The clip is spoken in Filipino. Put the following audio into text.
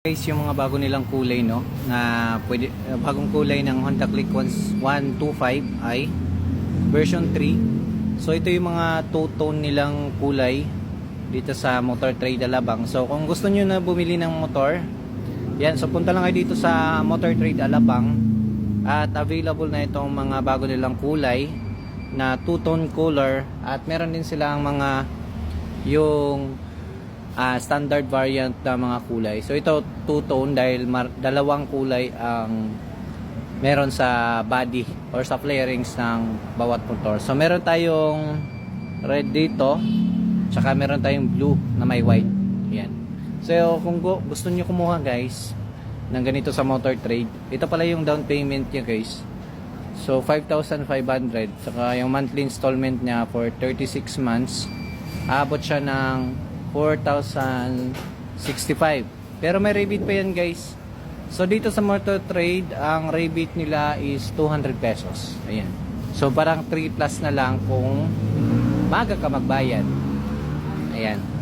Guys, yung mga bago nilang kulay no na pwede uh, bagong kulay ng Honda Click 125i version 3. So ito yung mga two-tone nilang kulay dito sa Motor Trade Alabang. So kung gusto niyo na bumili ng motor, yan so punta lang kayo dito sa Motor Trade Alabang at available na itong mga bago nilang kulay na two-tone color at meron din silang mga yung ah, standard variant na mga kulay. So ito two-tone dahil dalawang kulay ang meron sa body or sa flarings ng bawat motor. So meron tayong red dito, tsaka meron tayong blue na may white. Yan. So kung gu- gusto niyo kumuha guys ng ganito sa motor trade, ito pala yung down payment niya guys. So 5,500 saka yung monthly installment niya for 36 months aabot siya ng 4,065 pero may rebate pa yan guys. So dito sa motor trade ang rebate nila is 200 pesos. Ayan. So parang 3 plus na lang kung maga ka magbayad. Ayan